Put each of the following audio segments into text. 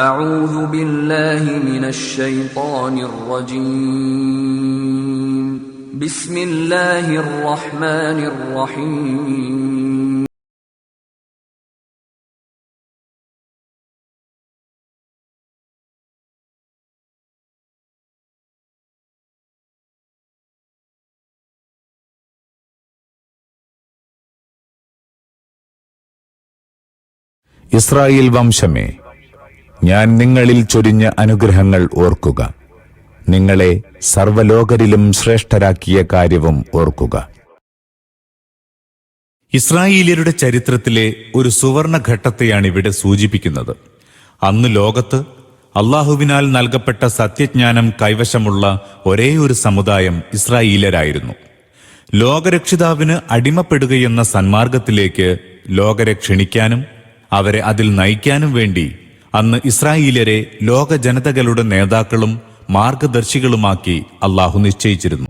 أعوذ بالله من الشيطان الرجيم بسم الله الرحمن الرحيم Israel വംശമേ ഞാൻ നിങ്ങളിൽ ചൊരിഞ്ഞ അനുഗ്രഹങ്ങൾ ഓർക്കുക. നിങ്ങളെ സർവലോകരിലും ശ്രേഷ്ഠരാക്കിയ കാര്യവും ഓർക്കുക. ഇസ്രായേലിയരുടെ ചരിത്രത്തിലെ ഒരു സുവർണഘട്ടത്തെയാണ് ഇവിടെ സൂചിപ്പിക്കുന്നത്. അന്ന് ലോകത്ത് അള്ളാഹുവിനാൽ നൽകപ്പെട്ട സത്യജ്ഞാനം കൈവശമുള്ള ഒരേ ഒരു സമുദായം ഇസ്രായേലരായിരുന്നു ലോകരക്ഷിതാവിന് അടിമപ്പെടുകയെന്ന സന്മാർഗത്തിലേക്ക് ലോകരെ ക്ഷണിക്കാനും അവരെ അതിൽ നയിക്കാനും വേണ്ടി അന്ന് ഇസ്രായേലരെ ലോക ജനതകളുടെ നേതാക്കളും മാർഗദർശികളുമാക്കി അള്ളാഹു നിശ്ചയിച്ചിരുന്നു.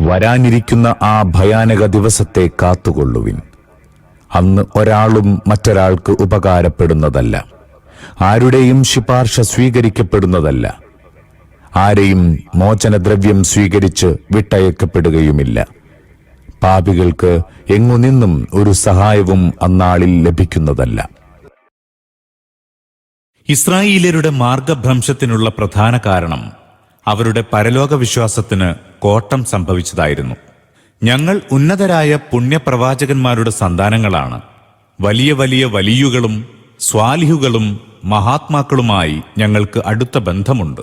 വരാനിരിക്കുന്ന ആ ഭയാനക ദിവസത്തെ കാത്തുകൊള്ളുവിൻ. അന്ന് ഒരാളും മറ്റൊരാൾക്ക് ഉപകാരപ്പെടുന്നതല്ല. ആരുടെയും ശുപാർശ സ്വീകരിക്കപ്പെടുന്നതല്ല. ആരെയും മോചനദ്രവ്യം സ്വീകരിച്ച് വിട്ടയക്കപ്പെടുകയുമില്ല. പാപികൾക്ക് എങ്ങുനിന്നും ഒരു സഹായവും അന്നാളിൽ ലഭിക്കുന്നതല്ല. ഇസ്രായേലരുടെ മാർഗഭ്രംശത്തിനുള്ള പ്രധാന കാരണം അവരുടെ പരലോക വിശ്വാസത്തിന് കോട്ടം സംഭവിച്ചതായിരുന്നു. ഞങ്ങൾ ഉന്നതരായ പുണ്യപ്രവാചകന്മാരുടെ സന്താനങ്ങളാണ്. വലിയ വലിയ വലിയുകളും സ്വാലിഹുകളും മഹാത്മാക്കളുമായി ഞങ്ങൾക്ക് അടുത്ത ബന്ധമുണ്ട്.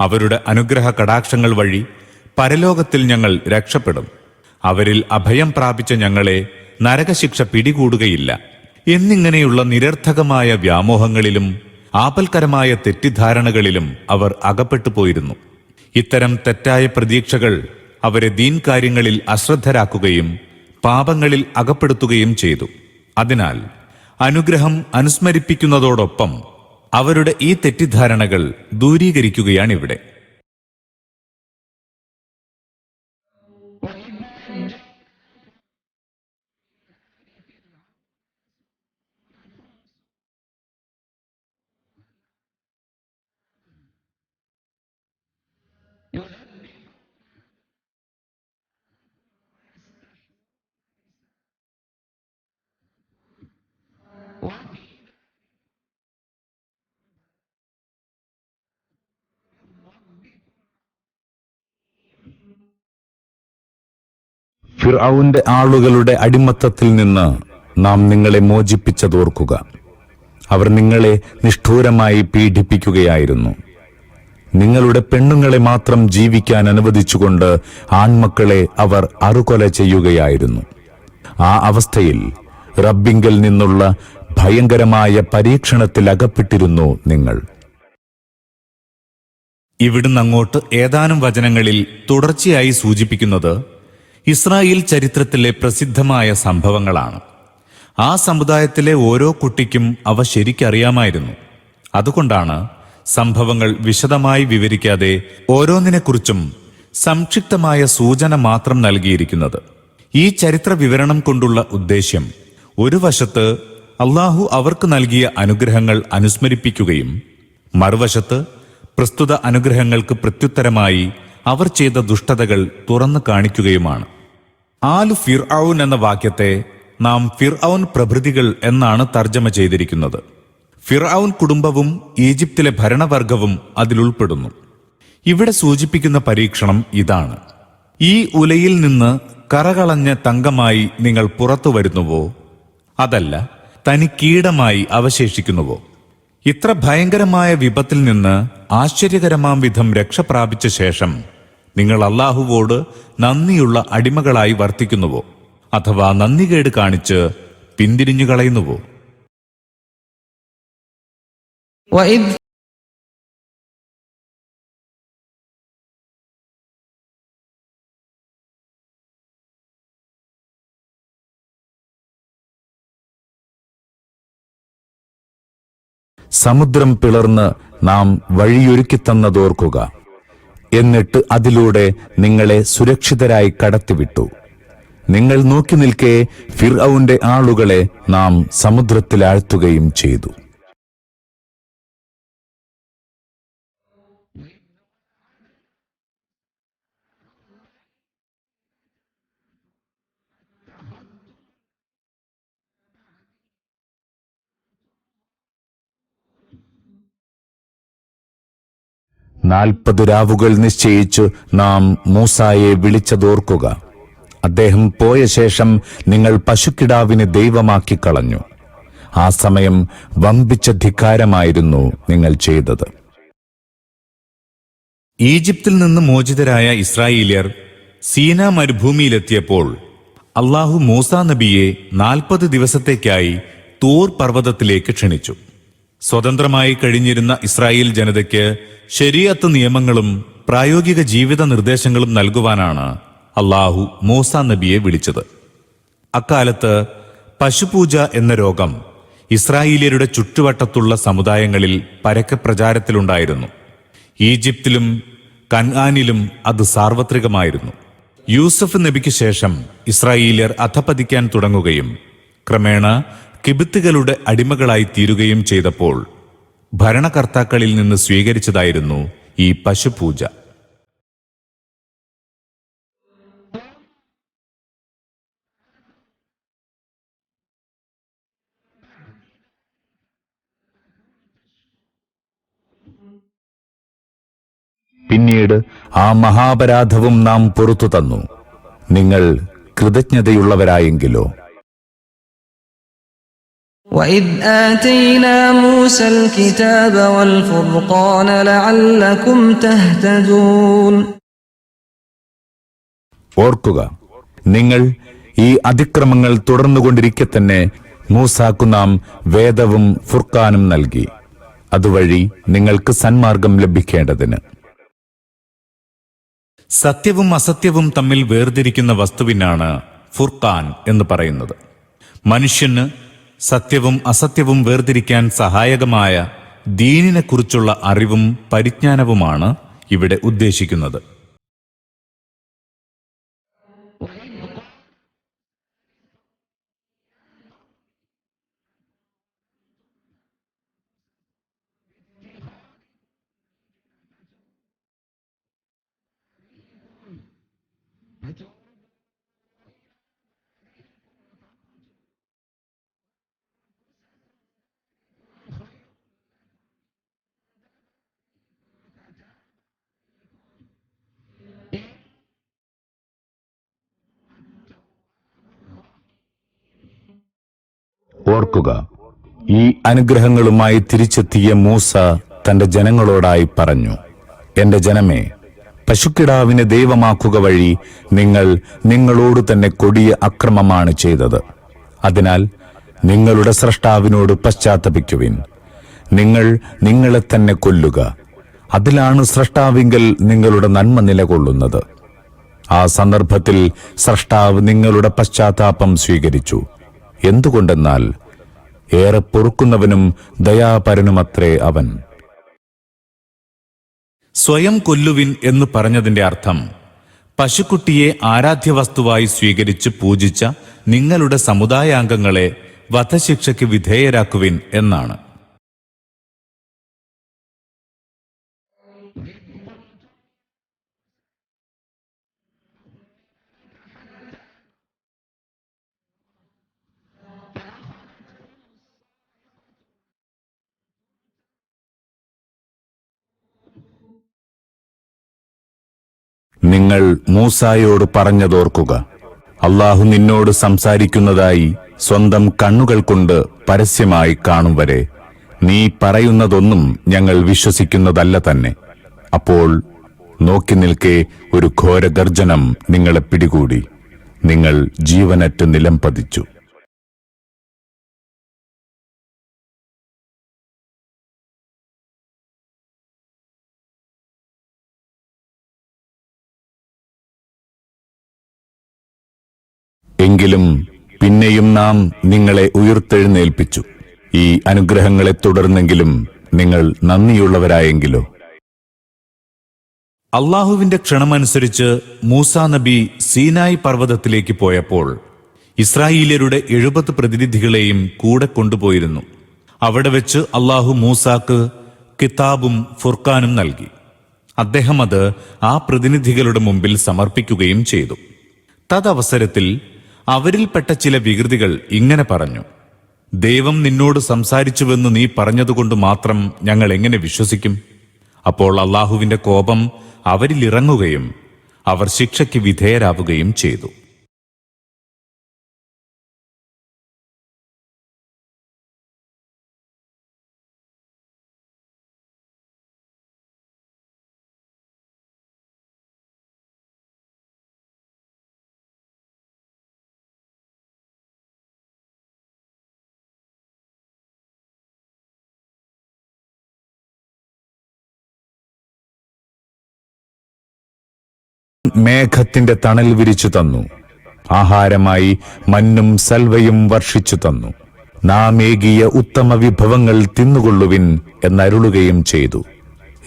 അവരുടെ അനുഗ്രഹ കടാക്ഷങ്ങൾ വഴി പരലോകത്തിൽ ഞങ്ങൾ രക്ഷപ്പെടും. അവരിൽ അഭയം പ്രാപിച്ച ഞങ്ങളെ നരകശിക്ഷ പിടികൂടുകയില്ല. എന്നിങ്ങനെയുള്ള നിരർത്ഥകമായ വ്യാമോഹങ്ങളിലും ആപൽക്കരമായ തെറ്റിദ്ധാരണകളിലും അവർ അകപ്പെട്ടു പോയിരുന്നു ഇത്തരം തെറ്റായ പ്രതീക്ഷകൾ അവരെ ദീൻ കാര്യങ്ങളിൽ അശ്രദ്ധരാക്കുകയും പാപങ്ങളിൽ അകപ്പെടുത്തുകയും ചെയ്തു. അതിനാൽ അനുഗ്രഹം അനുസ്മരിപ്പിക്കുന്നതോടൊപ്പം അവരുടെ ഈ തെറ്റിദ്ധാരണകൾ ദൂരീകരിക്കുകയാണിവിടെ. ഫിർഔന്റെ ആളുകളുടെ അടിമത്തത്തിൽ നിന്ന് നാം നിങ്ങളെ മോചിപ്പിച്ചതോർക്കുക. അവർ നിങ്ങളെ നിഷ്ഠൂരമായി പീഡിപ്പിക്കുകയായിരുന്നു. നിങ്ങളുടെ പെണ്ണുങ്ങളെ മാത്രം ജീവിക്കാൻ അനുവദിച്ചുകൊണ്ട് ആൺമക്കളെ അവർ അറുകൊല ചെയ്യുകയായിരുന്നു. ആ അവസ്ഥയിൽ റബ്ബിങ്കൽ നിന്നുള്ള ഭയങ്കരമായ പരീക്ഷണത്തിൽ അകപ്പെട്ടിരുന്നു നിങ്ങൾ. ഇവിടുന്ന് അങ്ങോട്ട് ഏതാനും വചനങ്ങളിൽ തുടർച്ചയായി സൂചിപ്പിക്കുന്നത് ഇസ്രായേൽ ചരിത്രത്തിലെ പ്രസിദ്ധമായ സംഭവങ്ങളാണ്. ആ സമുദായത്തിലെ ഓരോ കുട്ടിക്കും അവ ശരിക്കറിയാമായിരുന്നു. അതുകൊണ്ടാണ് സംഭവങ്ങൾ വിശദമായി വിവരിക്കാതെ ഓരോന്നിനെക്കുറിച്ചും സംക്ഷിപ്തമായ സൂചന മാത്രം നൽകിയിരിക്കുന്നത്. ഈ ചരിത്ര വിവരണം കൊണ്ടുള്ള ഉദ്ദേശ്യം ഒരു വശത്ത് അള്ളാഹു അവർക്ക് നൽകിയ അനുഗ്രഹങ്ങൾ അനുസ്മരിപ്പിക്കുകയും മറുവശത്ത് പ്രസ്തുത അനുഗ്രഹങ്ങൾക്ക് പ്രത്യുത്തരമായി അവർ ചെയ്ത ദുഷ്ടതകൾ തുറന്നു കാണിക്കുകയുമാണ്. ആലു ഫിർ എന്ന വാക്യത്തെ നാം ഫിർ പ്രഭൃതികൾ എന്നാണ് തർജമ ചെയ്തിരിക്കുന്നത്. ഫിർ കുടുംബവും ഈജിപ്തിലെ ഭരണവർഗവും അതിലുൾപ്പെടുന്നു ഇവിടെ സൂചിപ്പിക്കുന്ന പരീക്ഷണം ഇതാണ്. ഈ ഉലയിൽ നിന്ന് കറകളഞ്ഞ തങ്കമായി നിങ്ങൾ പുറത്തു വരുന്നുവോ? അതല്ല തനിക്കീടമായി അവശേഷിക്കുന്നുവോ? ഇത്ര ഭയങ്കരമായ വിപത്തിൽ നിന്ന് ആശ്ചര്യകരമാം വിധം രക്ഷ പ്രാപിച്ച ശേഷം നിങ്ങൾ അള്ളാഹുവോട് നന്ദിയുള്ള അടിമകളായി വർത്തിക്കുന്നുവോ? അഥവാ നന്ദികേട് കാണിച്ച് പിന്തിരിഞ്ഞു കളയുന്നുവോ സമുദ്രം പിളർന്ന് നാം വഴിയൊരുക്കിത്തന്നതോർക്കുക എന്നിട്ട് അതിലൂടെ നിങ്ങളെ സുരക്ഷിതരായി കടത്തിവിട്ടു. നിങ്ങൾ നോക്കി നിൽക്കെ ഫിർഔന്റെ ആളുകളെ നാം സമുദ്രത്തിലാഴ്ത്തുകയും ചെയ്തു. നാൽപ്പത് രാവുകൾ നിശ്ചയിച്ച് നാം മൂസായെ വിളിച്ചതോർക്കുക. അദ്ദേഹം പോയ ശേഷം നിങ്ങൾ പശുക്കിടാവിനെ ദൈവമാക്കി കളഞ്ഞു. ആ സമയം വമ്പിച്ച ധിക്കാരമായിരുന്നു നിങ്ങൾ ചെയ്തത്. ഈജിപ്തിൽ നിന്ന് മോചിതരായ ഇസ്രായേലിയർ സീന മരുഭൂമിയിലെത്തിയപ്പോൾ അള്ളാഹു മൂസ നബിയെ നാൽപ്പത് ദിവസത്തേക്കായി തൂർ പർവതത്തിലേക്ക് ക്ഷണിച്ചു. സ്വതന്ത്രമായി കഴിഞ്ഞിരുന്ന ഇസ്രായേൽ ജനതയ്ക്ക് ശരിയത്ത് നിയമങ്ങളും പ്രായോഗിക ജീവിത നിർദ്ദേശങ്ങളും നൽകുവാനാണ് അള്ളാഹു മൂസ നബിയെ വിളിച്ചത്. അക്കാലത്ത് പശുപൂജ എന്ന രോഗം ഇസ്രായേലിയരുടെ ചുറ്റുവട്ടത്തുള്ള സമുദായങ്ങളിൽ പരക്കെ പ്രചാരത്തിലുണ്ടായിരുന്നു. ഈജിപ്തിലും കൻആാനിലും അത് സാർവത്രികമായിരുന്നു. യൂസഫ് നബിക്ക് ശേഷം ഇസ്രായേലിയർ അധപതിക്കാൻ തുടങ്ങുകയും ക്രമേണ കിബിത്തുകളുടെ അടിമകളായി തീരുകയും ചെയ്തപ്പോൾ ഭരണകർത്താക്കളിൽ നിന്ന് സ്വീകരിച്ചതായിരുന്നു ഈ പശുപൂജ. പിന്നീട് ആ മഹാപരാധവും നാം പുറത്തു തന്നു. നിങ്ങൾ കൃതജ്ഞതയുള്ളവരായെങ്കിലോ وإذ آتينا موسى الكتاب والفرقان لعلكم تهتدون ഓർക്കുക നിങ്ങൾ ഈ അതിക്രമങ്ങൾ തുടർന്നുകൊണ്ടിരിക്കെ തന്നെ മൂസാക്കു നാം വേദവും ഫുർക്കാനും നൽകി അതുവഴി നിങ്ങൾക്ക് സന്മാർഗം ലഭിക്കേണ്ടതിന് സത്യവും അസത്യവും തമ്മിൽ വേർതിരിക്കുന്ന വസ്തുവിനാണ് ഫുർഖാൻ എന്ന് പറയുന്നത് മനുഷ്യന് സത്യവും അസത്യവും വേർതിരിക്കാൻ സഹായകമായ ദീനിനെക്കുറിച്ചുള്ള അറിവും പരിജ്ഞാനവുമാണ് ഇവിടെ ഉദ്ദേശിക്കുന്നത് ഓർക്കുക ഈ അനുഗ്രഹങ്ങളുമായി തിരിച്ചെത്തിയ മൂസ തന്റെ ജനങ്ങളോടായി പറഞ്ഞു എന്റെ ജനമേ പശുക്കിടാവിനെ ദൈവമാക്കുക വഴി നിങ്ങൾ നിങ്ങളോട് തന്നെ കൊടിയ അക്രമമാണ് ചെയ്തത്. അതിനാൽ നിങ്ങളുടെ സ്രഷ്ടാവിനോട് പശ്ചാത്തപിക്കുവിൻ. നിങ്ങൾ നിങ്ങളെ തന്നെ കൊല്ലുക. അതിലാണ് സ്രഷ്ടാവിങ്കൽ നിങ്ങളുടെ നന്മ നിലകൊള്ളുന്നത്. ആ സന്ദർഭത്തിൽ സ്രഷ്ടാവ് നിങ്ങളുടെ പശ്ചാത്താപം സ്വീകരിച്ചു. എന്തുകൊണ്ടെന്നാൽ ഏറെ പൊറുക്കുന്നവനും ദയാപരനുമത്രേ അവൻ. സ്വയം കൊല്ലുവിൻ എന്ന് പറഞ്ഞതിന്റെ അർത്ഥം പശുക്കുട്ടിയെ ആരാധ്യവസ്തുവായി സ്വീകരിച്ച് പൂജിച്ച നിങ്ങളുടെ സമുദായാംഗങ്ങളെ വധശിക്ഷയ്ക്ക് വിധേയരാക്കുവിൻ എന്നാണ്. നിങ്ങൾ മൂസായോട് പറഞ്ഞതോർക്കുക. അള്ളാഹു നിന്നോട് സംസാരിക്കുന്നതായി സ്വന്തം കണ്ണുകൾ കൊണ്ട് പരസ്യമായി കാണും വരെ. നീ പറയുന്നതൊന്നും ഞങ്ങൾ വിശ്വസിക്കുന്നതല്ല തന്നെ. അപ്പോൾ നോക്കി നിൽക്കെ ഒരു ഘോരഗർജനം നിങ്ങളെ പിടികൂടി. നിങ്ങൾ ജീവനറ്റ് നിലം പതിച്ചു. എങ്കിലും പിന്നെയും നാം നിങ്ങളെ ഉയർത്തെഴുന്നേൽപ്പിച്ചു. ഈ അനുഗ്രഹങ്ങളെ തുടർന്നെങ്കിലും നിങ്ങൾ നന്ദിയുള്ളവരായെങ്കിലോ. അള്ളാഹുവിന്റെ ക്ഷണമനുസരിച്ച് മൂസ നബി സീനായി പർവതത്തിലേക്ക് പോയപ്പോൾ ഇസ്രായേലരുടെ എഴുപത് പ്രതിനിധികളെയും കൂടെ കൊണ്ടുപോയിരുന്നു. അവിടെ വെച്ച് അള്ളാഹു മൂസാക്ക് കിതാബും ഫുർഖാനും നൽകി. അദ്ദേഹം അത് ആ പ്രതിനിധികളുടെ മുമ്പിൽ സമർപ്പിക്കുകയും ചെയ്തു. തദവസരത്തിൽ അവരിൽപ്പെട്ട ചില വികൃതികൾ ഇങ്ങനെ പറഞ്ഞു. ദൈവം നിന്നോട് സംസാരിച്ചുവെന്ന് നീ പറഞ്ഞതുകൊണ്ട് മാത്രം ഞങ്ങൾ എങ്ങനെ വിശ്വസിക്കും? അപ്പോൾ അള്ളാഹുവിന്റെ കോപം അവരിലിറങ്ങുകയും അവർ ശിക്ഷയ്ക്ക് വിധേയരാവുകയും ചെയ്തു. മേഘത്തിന്റെ തണൽ വിരിച്ചു തന്നു. ആഹാരമായി മഞ്ഞും സൽവയും വർഷിച്ചു തന്നു. നാം ഏകിയ ഉത്തമ വിഭവങ്ങൾ തിന്നുകൊള്ളുവിൻ എന്നരുളുകയും ചെയ്തു.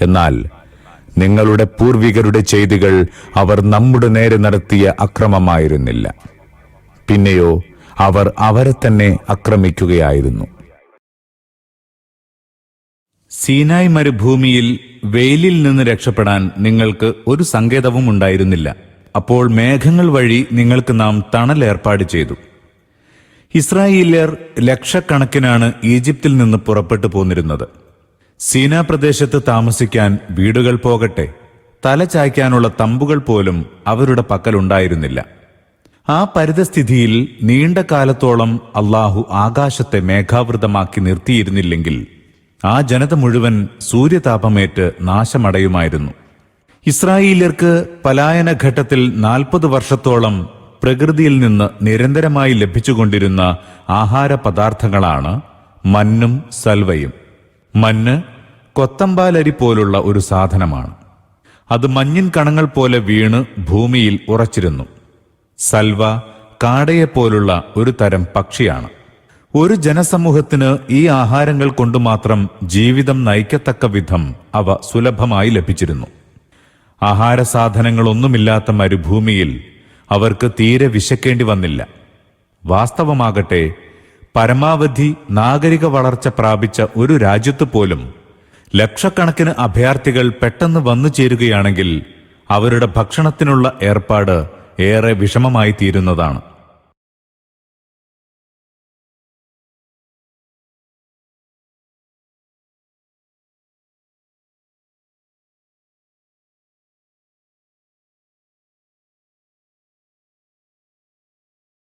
എന്നാൽ നിങ്ങളുടെ പൂർവികരുടെ ചെയ്തികൾ അവർ നമ്മുടെ നേരെ നടത്തിയ അക്രമമായിരുന്നില്ല. പിന്നെയോ അവർ അവരെ തന്നെ ആക്രമിക്കുകയായിരുന്നു. സീനായ് മരുഭൂമിയിൽ വെയിലിൽ നിന്ന് രക്ഷപ്പെടാൻ നിങ്ങൾക്ക് ഒരു സങ്കേതവും ഉണ്ടായിരുന്നില്ല. അപ്പോൾ മേഘങ്ങൾ വഴി നിങ്ങൾക്ക് നാം തണൽ ഏർപ്പാട് ചെയ്തു. ഇസ്രായേലിയർ ലക്ഷക്കണക്കിനാണ് ഈജിപ്തിൽ നിന്ന് പുറപ്പെട്ടു പോന്നിരുന്നത്. സീനാ പ്രദേശത്ത് താമസിക്കാൻ വീടുകൾ പോകട്ടെ തല ചായ്ക്കാനുള്ള തമ്പുകൾ പോലും അവരുടെ പക്കലുണ്ടായിരുന്നില്ല ആ പരിതസ്ഥിതിയിൽ നീണ്ട കാലത്തോളം അള്ളാഹു ആകാശത്തെ മേഘാവൃതമാക്കി നിർത്തിയിരുന്നില്ലെങ്കിൽ ആ ജനത മുഴുവൻ സൂര്യതാപമേറ്റ് നാശമടയുമായിരുന്നു. ഇസ്രായേല്യർക്ക് പലായന ഘട്ടത്തിൽ നാൽപ്പത് വർഷത്തോളം പ്രകൃതിയിൽ നിന്ന് നിരന്തരമായി ലഭിച്ചുകൊണ്ടിരുന്ന ആഹാര പദാർത്ഥങ്ങളാണ് മഞ്ഞും സൽവയും. മഞ്ഞ് കൊത്തമ്പാലരി പോലുള്ള ഒരു സാധനമാണ്. അത് മഞ്ഞിൻ കണങ്ങൾ പോലെ വീണ് ഭൂമിയിൽ ഉറച്ചിരുന്നു. സൽവ കാടയെപ്പോലുള്ള ഒരു തരം പക്ഷിയാണ്. ഒരു ജനസമൂഹത്തിന് ഈ ആഹാരങ്ങൾ കൊണ്ട് മാത്രം ജീവിതം നയിക്കത്തക്ക വിധം അവ സുലഭമായി ലഭിച്ചിരുന്നു. ആഹാര സാധനങ്ങളൊന്നുമില്ലാത്ത മരുഭൂമിയിൽ അവർക്ക് തീരെ വിശക്കേണ്ടി വന്നില്ല. വാസ്തവമാകട്ടെ പരമാവധി നാഗരിക വളർച്ച പ്രാപിച്ച ഒരു രാജ്യത്ത് പോലും ലക്ഷക്കണക്കിന് അഭയാർത്ഥികൾ പെട്ടെന്ന് വന്നു ചേരുകയാണെങ്കിൽ അവരുടെ ഭക്ഷണത്തിനുള്ള ഏർപ്പാട് ഏറെ വിഷമമായി തീരുന്നതാണ്.